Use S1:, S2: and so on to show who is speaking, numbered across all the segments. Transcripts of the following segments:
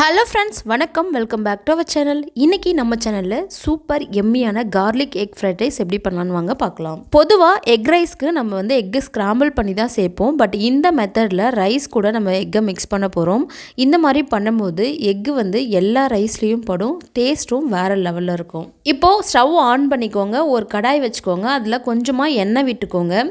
S1: Hello friends வணக்கம். Welcome back to our channel இன்றைக்கி நம்ம சேனலில் சூப்பர் எம்மியான கார்லிக் எக் ஃப்ரைட் ரைஸ் எப்படி பண்ணலான்னு வாங்க பார்க்கலாம். பொதுவாக எக் ரைஸ்க்கு நம்ம வந்து எக்கு ஸ்க்ராம்பிள் பண்ணி தான் சேர்ப்போம். பட் இந்த மெத்தடில் ரைஸ் கூட நம்ம எக்கை மிக்ஸ் பண்ண போகிறோம் இந்த மாதிரி பண்ணும்போது எக்கு வந்து எல்லா ரைஸ்லேயும் படும். டேஸ்ட்டும் வேறு லெவலில் இருக்கும். இப்போது ஸ்டவ் ஆன் பண்ணிக்கோங்க. ஒரு கடாய் வச்சுக்கோங்க. அதில் கொஞ்சமாக எண்ணெய் விட்டுக்கோங்க.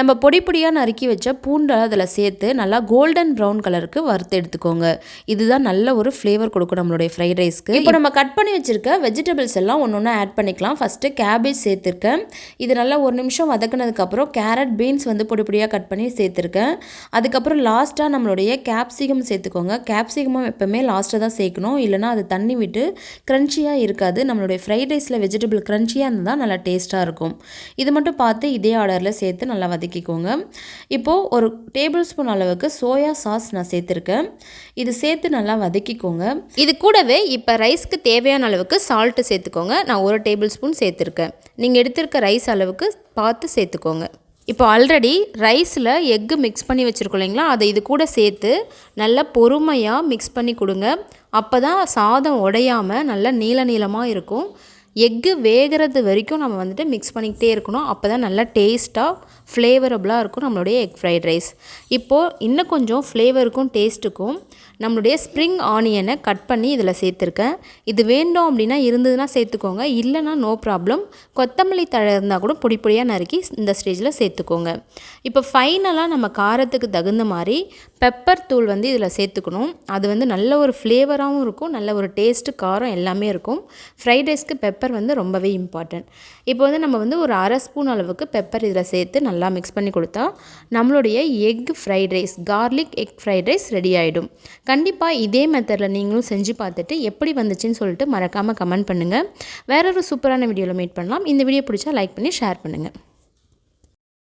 S1: நம்ம பொடி பொடியாக நறுக்கி வச்ச பூண்டை அதில் சேர்த்து நல்லா கோல்டன் ப்ரௌன் கலருக்கு வறுத்து எடுத்துக்கோங்க. இதுதான் நல்ல ஒரு ஃப்ளேவர் கொடுக்கும் நம்மளுடைய ஃப்ரைட் ரைஸ்க்கு இப்போ நம்ம கட் பண்ணி வச்சிருக்க வெஜிடபிள்ஸ் எல்லாம் ஒன்று ஒன்று ஆட் பண்ணிக்கலாம். ஃபஸ்ட்டு கேபேஜ் சேர்த்துருக்கேன். இது நல்லா ஒரு நிமிஷம் வதக்குனதுக்கப்புறம் கேரட் பீன்ஸ் வந்து பொடி பொடியாக கட் பண்ணி சேர்த்துருக்கேன். அதுக்கப்புறம் லாஸ்ட்டாக நம்மளுடைய கேப்சிகம் சேர்த்துக்கோங்க. கேப்சிகமும் எப்போவுமே லாஸ்ட்டாக தான் சேர்க்கணும். இல்லைனா அது தண்ணி விட்டு க்ரன்ச்சியாக இருக்காது. நம்மளுடைய ஃப்ரைட் ரைஸில் வெஜிடபிள் க்ரன்ச்சியாக இருந்தால் நல்லா டேஸ்ட்டாக இருக்கும். இது மட்டும் பார்த்து இதே ஆர்டரில் சேர்த்து நல்லா வதக்கிக்கோங்க. இப்போது ஒரு டேபிள் ஸ்பூன் அளவுக்கு சோயா சாஸ் நான் சேர்த்துருக்கேன். இது சேர்த்து நல்லா ஊற்றிக்கோங்க இது கூடவே இப்போ ரைஸ்க்கு தேவையான அளவுக்கு சால்ட்டு சேர்த்துக்கோங்க. நான் ஒரு டேபிள் ஸ்பூன் சேர்த்துருக்கேன். நீங்கள் எடுத்திருக்க ரைஸ் அளவுக்கு பார்த்து சேர்த்துக்கோங்க. இப்போ ஆல்ரெடி ரைஸில் எக்கு மிக்ஸ் பண்ணி வச்சுருக்கோம் இல்லைங்களா? அதை இது கூட சேர்த்து நல்லா பொறுமையாக மிக்ஸ் பண்ணி கொடுங்க. அப்போ தான் சாதம் உடையாமல் நல்லா நீள நீளமாக இருக்கும். எக்கு வேகிறது வரைக்கும் நம்ம வந்துட்டு மிக்ஸ் பண்ணிக்கிட்டே இருக்கணும். அப்போ தான் நல்லா டேஸ்ட்டாக ஃப்ளேவரபுளாக இருக்கும் நம்மளுடைய எக் ஃப்ரைட் ரைஸ் இப்போது இன்னும் கொஞ்சம் ஃப்ளேவருக்கும் டேஸ்ட்டுக்கும் நம்மளுடைய ஸ்ப்ரிங் ஆனியனை கட் பண்ணி இதில் சேர்த்துருக்கேன். இது வேண்டும் அப்படின்னா இருந்ததுன்னா சேர்த்துக்கோங்க. இல்லைனா நோ ப்ராப்ளம் கொத்தமல்லி தழை இருந்தால் கூட பொடி பொடியாக நறுக்கி இந்த ஸ்டேஜில் சேர்த்துக்கோங்க. இப்போ ஃபைனலாக நம்ம காரத்துக்கு தகுந்த மாதிரி பெப்பர் தூள் வந்து இதில் சேர்த்துக்கணும். அது வந்து நல்ல ஒரு ஃப்ளேவராகவும் இருக்கும். நல்ல ஒரு டேஸ்ட்டு காரம் எல்லாமே இருக்கும். ஃப்ரைட் ரைஸ்க்கு பெப்பர் வந்து ரொம்பவே இம்பார்ட்டன்ட் இப்போ வந்து நம்ம வந்து ஒரு அரை ஸ்பூன் அளவுக்கு பெப்பர் இதில் சேர்த்து நல்லா மிக்ஸ் பண்ணி கொடுத்தா நம்மளுடைய egg fried rice garlic egg fried rice ready ஆகிடும் கண்டிப்பாக இதே மெத்தடில் நீங்களும் செஞ்சு பார்த்துட்டு எப்படி வந்துச்சுன்னு சொல்லிட்டு மறக்காமல் கமெண்ட் பண்ணுங்கள் வேற ஒரு சூப்பரான வீடியோவில் மீட் பண்ணலாம். இந்த வீடியோ பிடிச்சா லைக் பண்ணி ஷேர் பண்ணுங்கள்